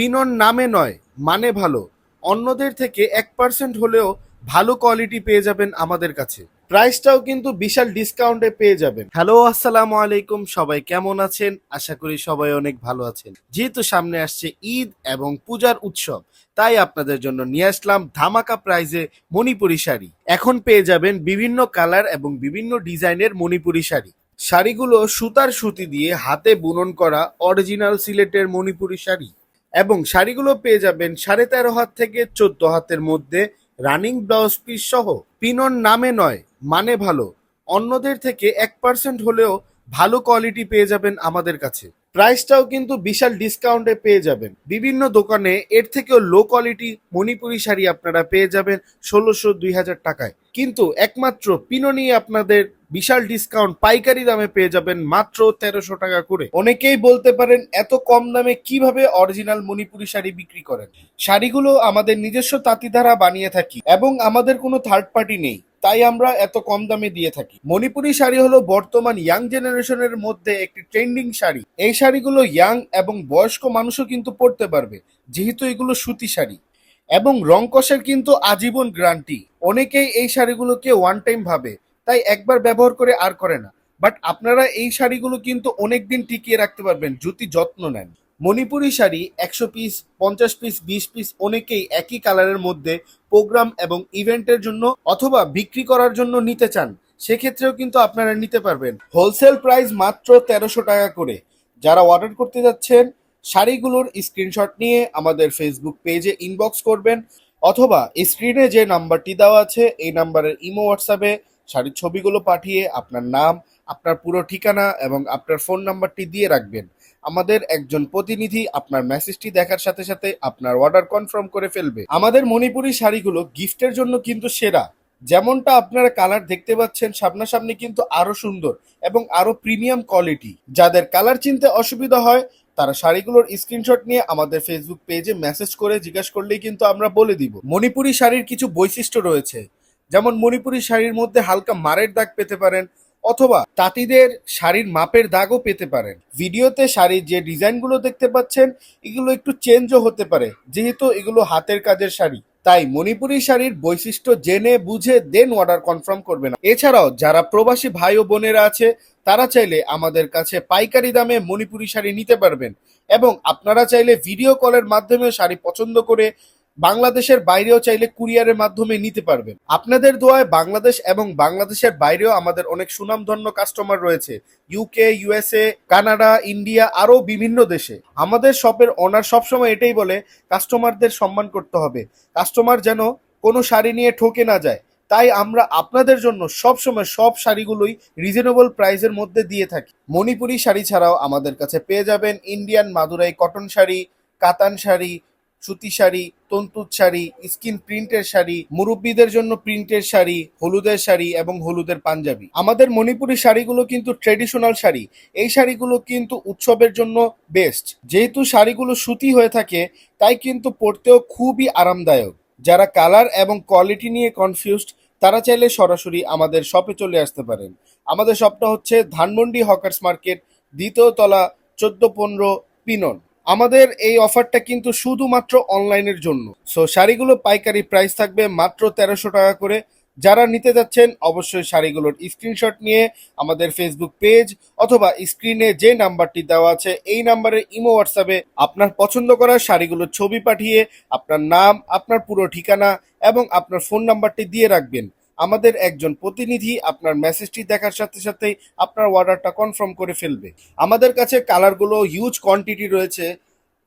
পিনন নামে নয় মানে ভালো। অন্যদের থেকে এক পার্সেন্ট হলেও ভালো কোয়ালিটি পেয়ে যাবেন আমাদের কাছে। প্রাইসটাও কিন্তু বিশাল ডিসকাউন্টে পেয়ে যাবেন। হ্যালো আসসালামু আলাইকুম। সবাই কেমন আছেন? আশা করি সবাই অনেক ভালো আছেন। যেহেতু সামনে আসছে ঈদ এবং পূজার উৎসব, তাই আপনাদের জন্য নিয়ে আসলাম ধামাকা প্রাইজে মণিপুরি শাড়ি। এখন পেয়ে যাবেন বিভিন্ন কালার এবং বিভিন্ন ডিজাইনের মণিপুরি শাড়ি। শাড়িগুলো সুতার সুতি দিয়ে হাতে বুনন করা অরিজিনাল সিলেটের মণিপুরি শাড়ি। এবং শাড়িগুলো পেয়ে যাবেন সাড়ে তেরো হাত থেকে চোদ্দ হাতের মধ্যে রানিং ব্লাউজ পিস সহ। পিনন নামে নয় মানে ভালো। অন্যদের থেকে এক পার্সেন্ট হলেও ভালো কোয়ালিটি পেয়ে যাবেন আমাদের কাছে। প্রাইসটাও কিন্তু বিশাল ডিসকাউন্টে পেয়ে যাবেন। বিভিন্ন দোকানে এর থেকেও লো কোয়ালিটি মণিপুরি শাড়ি আপনারা পেয়ে যাবেন ষোলোশো দুই হাজার টাকায়। কিন্তু একমাত্র পিননি আপনাদের বিশাল ডিসকাউন্ট পাইকারি দামে পেয়ে যাবেন মাত্র তেরোশো টাকা করে। অনেকেই বলতে পারেন, এত কম দামে কীভাবে অরিজিনাল মণিপুরি শাড়ি বিক্রি করেন? শাড়িগুলো আমাদের নিজস্ব তাঁতি দ্বারা বানিয়ে থাকি এবং আমাদের কোনো থার্ড পার্টি নেই, তাই আমরা এত কম দামে দিয়ে থাকি। মণিপুরি শাড়ি হলো বর্তমান ইয়াং জেনারেশনের মধ্যে একটি ট্রেন্ডিং শাড়ি। এই শাড়িগুলো ইয়াং এবং বয়স্ক মানুষও কিন্তু পরতে পারবে, যেহেতু এগুলো সুতি শাড়ি। এবং রং কষের কিন্তু আজীবন গ্যারান্টি অনেকেই এই শাড়িগুলোকে ওয়ান টাইম ভাবে তাই একবার ব্যবহার করে আর করে না। বাট আপনারা এই শাড়িগুলো কিন্তু অনেক দিন টিকিয়ে রাখতে পারবেন যদি যত্ন নেন। মণিপুরি শাড়ি একশো পিস পঞ্চাশ পিস বিশ পিস অনেকেই একই কালারের মধ্যে প্রোগ্রাম এবং ইভেন্টের জন্য অথবা বিক্রি করার জন্য নিতে চান, সেক্ষেত্রেও কিন্তু আপনারা নিতে পারবেন। হোলসেল প্রাইস মাত্র তেরোশো টাকা করে। যারা অর্ডার করতে যাচ্ছেন, শাড়িগুলোর স্ক্রিনশট নিয়ে আমাদের ফেসবুক পেজে ইনবক্স করবেন, অথবা স্ক্রিনে যে নাম্বারটি দেওয়া আছে, এই নাম্বারের ইমো হোয়াটসঅ্যাপে শাড়ির ছবিগুলো পাঠিয়ে আপনার নাম, আপনার পুরো ঠিকানা এবং আপনার ফোন নাম্বারটি দিয়ে রাখবেন। আমাদের একজন প্রতিনিধি আপনার মেসেজটি দেখার সাথে সাথে আপনার অর্ডার কনফার্ম করে ফেলবে। আমাদের মণিপুরি শাড়িগুলো গিফটের জন্য কিন্তু সেরা। যেমনটা আপনারা কালার দেখতে পাচ্ছেন, সামনাসামনি কিন্তু আরও সুন্দর এবং আরও প্রিমিয়াম কোয়ালিটি যাদের কালার চিনতে অসুবিধা হয়, তারা শাড়িগুলোর স্ক্রিনশট নিয়ে আমাদের ফেসবুক পেজে মেসেজ করে জিজ্ঞাসা করলেই কিন্তু আমরা বলে দিব। মণিপুরি শাড়ির কিছু বৈশিষ্ট্য রয়েছে। যেমন মণিপুরি শাড়ির মধ্যে হালকা মারের দাগ পেতে পারেন, অথবা তাঁতিদের শাড়ির মাপের দাগও পেতে পারেন। ভিডিওতে শাড়ির যে ডিজাইনগুলো দেখতে পাচ্ছেন, এগুলো একটু চেঞ্জও হতে পারে, যেহেতু এগুলো হাতের কাজের শাড়ি। তাই মণিপুরি শাড়ির বৈশিষ্ট্য জেনে, বুঝে দেন অর্ডার কনফার্ম করবেন এছাড়াও যারা প্রবাসী ভাই ও বোনেরা আছে, তারা চাইলে আমাদের কাছে পাইকারি দামে মণিপুরি শাড়ি নিতে পারবেন। এবং আপনারা চাইলে ভিডিও কলের মাধ্যমে শাড়ি পছন্দ করে বাংলাদেশের বাইরেও চাইলে কুরিয়ারের মাধ্যমে নিতে পারবেন। আপনাদের দোয়ায় বাংলাদেশ এবং বাংলাদেশের বাইরেও আমাদের অনেক সুনামধন্য কাস্টমার রয়েছে। ইউকে ইউএসএ কানাডা, ইন্ডিয়া, আরও বিভিন্ন দেশে। আমাদের শপের ওনার সবসময় এটাই বলে, কাস্টমারদের সম্মান করতে হবে। কাস্টমার যেন কোনো শাড়ি নিয়ে ঠকে না যায়। তাই আমরা আপনাদের জন্য সবসময় সব শাড়িগুলোই রিজনেবল প্রাইসের মধ্যে দিয়ে থাকি। মণিপুরি শাড়ি ছাড়াও আমাদের কাছে পেয়ে যাবেন ইন্ডিয়ান মাদুরাই কটন শাড়ি, কাতান শাড়ি সুতি শাড়ি তন্তুত শাড়ি, স্কিন প্রিন্টের শাড়ি, মুরব্বীদের জন্য প্রিন্টের শাড়ি, হলুদের শাড়ি এবং হলুদের পাঞ্জাবি। আমাদের মণিপুরি শাড়িগুলো কিন্তু ট্রেডিশনাল শাড়ি। এই শাড়িগুলো কিন্তু উৎসবের জন্য বেস্ট যেহেতু শাড়িগুলো সুতি হয়ে থাকে, তাই কিন্তু পরতেও খুবই আরামদায়ক। যারা কালার এবং কোয়ালিটি নিয়ে কনফিউজড তারা চাইলে সরাসরি আমাদের শপে চলে আসতে পারেন। আমাদের শপটা হচ্ছে ধানমন্ডি হকার্স মার্কেট দ্বিতীয় তলা, চোদ্দ পনেরো, পিনন। আমাদের এই অফারটা কিন্তু শুধুমাত্র অনলাইনের জন্য। সো শাড়িগুলো পাইকারি প্রাইস থাকবে মাত্র তেরোশো টাকা করে। যারা নিতে যাচ্ছেন, অবশ্যই শাড়িগুলোর স্ক্রিনশট নিয়ে আমাদের ফেসবুক পেজ অথবা স্ক্রিনে যে নাম্বারটি দেওয়া আছে, এই নাম্বারে ইমো হোয়াটসঅ্যাপে আপনার পছন্দ করা শাড়িগুলোর ছবি পাঠিয়ে আপনার নাম, আপনার পুরো ঠিকানা এবং আপনার ফোন নাম্বারটি দিয়ে রাখবেন। আমাদের একজন প্রতিনিধি আপনার মেসেজটি দেখার সাথে সাথেই আপনার অর্ডারটা কনফার্ম করে ফেলবে। আমাদের কাছে কালারগুলো হিউজ কোয়ান্টিটি রয়েছে।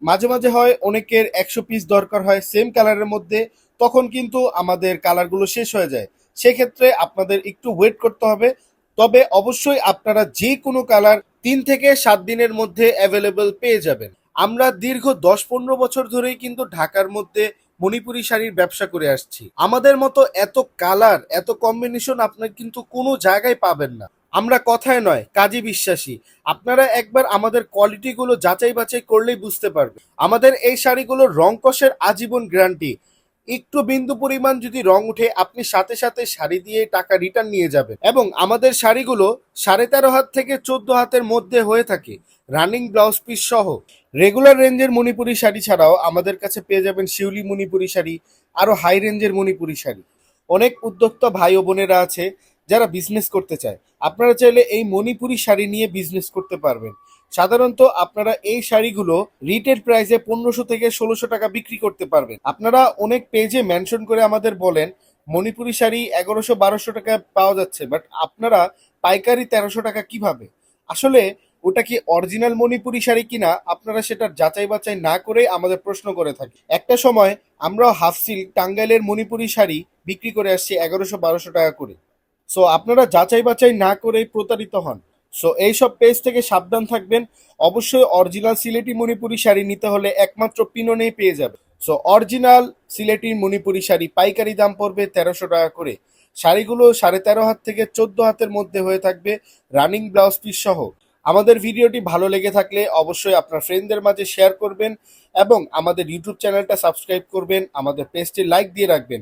মাঝে মাঝে হয় অনেকের একশো পিস দরকার হয় সেম কালারের মধ্যে, তখন কিন্তু আমাদের কালারগুলো শেষ হয়ে যায়। সেক্ষেত্রে আপনাদের একটু ওয়েট করতে হবে। তবে অবশ্যই আপনারা যে কোনো কালার তিন থেকে সাত দিনের মধ্যে অ্যাভেলেবেল পেয়ে যাবেন। আমরা দীর্ঘ দশ পনেরো বছর ধরেই কিন্তু ঢাকার মধ্যে মণিপুরি শাড়ির ব্যবসা করে আসছি। আমাদের মতো এত কালার, এত কম্বিনেশন আপনার কিন্তু কোনো জায়গায় পাবেন না। আমরা কথায় নয়, কাজে বিশ্বাসী। আপনারা একবার আমাদের কোয়ালিটিগুলো যাচাই বাছাই করলেই বুঝতে পারবে আমাদের এই শাড়িগুলোর রং কষের আজীবন গ্যারান্টি একটু বিন্দু পরিমাণ যদি রং উঠে, আপনি সাথে সাথে শাড়ি দিয়ে টাকা রিটার্ন নিয়ে যাবেন। এবং আমাদের শাড়িগুলো সাড়ে তেরো হাত থেকে চোদ্দ হাতের মধ্যে হয়ে থাকে রানিং ব্লাউজ পিস সহ। রেগুলার রেঞ্জের মণিপুরি শাড়ি ছাড়াও আমাদের কাছে পেয়ে যাবেন শিউলি মণিপুরি শাড়ি আরও হাই রেঞ্জের মণিপুরি শাড়ি। অনেক উদ্যোক্তা ভাই ও বোনেরা আছে যারা বিজনেস করতে চায়। আপনারা চাইলে এই মণিপুরি শাড়ি নিয়ে বিজনেস করতে পারবেন। সাধারণত আপনারা এই শাড়িগুলো রিটেল প্রাইসে পনেরোশো থেকে ষোলোশো টাকা বিক্রি করতে পারবেন। আপনারা অনেক পেজে মেনশন করে আমাদের বলেন, মণিপুরি শাড়ি এগারোশো বারোশো টাকা পাওয়া যাচ্ছে বাট আপনারা পাইকারি তেরোশো টাকা কীভাবে? আসলে ওটা কি অরিজিনাল মণিপুরি শাড়ি কিনা? আপনারা সেটার যাচাই বাছাই না করে আমাদের প্রশ্ন করে থাকি। একটা সময় আমরাও হাফ সিল্ক টাঙ্গাইলের মণিপুরি শাড়ি বিক্রি করে আসছি এগারোশো বারোশো টাকা করে। সো আপনারা যাচাই বাছাই না করেই প্রতারিত হন। সো এইসব পেজ থেকে সাবধান থাকবেন। অবশ্যই অরিজিনাল সিলেটি মণিপুরি শাড়ি নিতে হলে একমাত্র পিননেই পেয়ে যাবে সো অরিজিনাল সিলেটি মণিপুরি শাড়ি পাইকারি দাম পড়বে তেরোশো টাকা করে। শাড়িগুলো সাড়ে তেরো হাত থেকে চোদ্দ হাতের মধ্যে হয়ে থাকবে রানিং ব্লাউজ পিস সহ। আমাদের ভিডিওটি ভালো লেগে থাকলে অবশ্যই আপনার ফ্রেন্ডদের মাঝে শেয়ার করবেন এবং আমাদের ইউটিউব চ্যানেলটা সাবস্ক্রাইব করবেন, আমাদের পেজটি লাইক দিয়ে রাখবেন।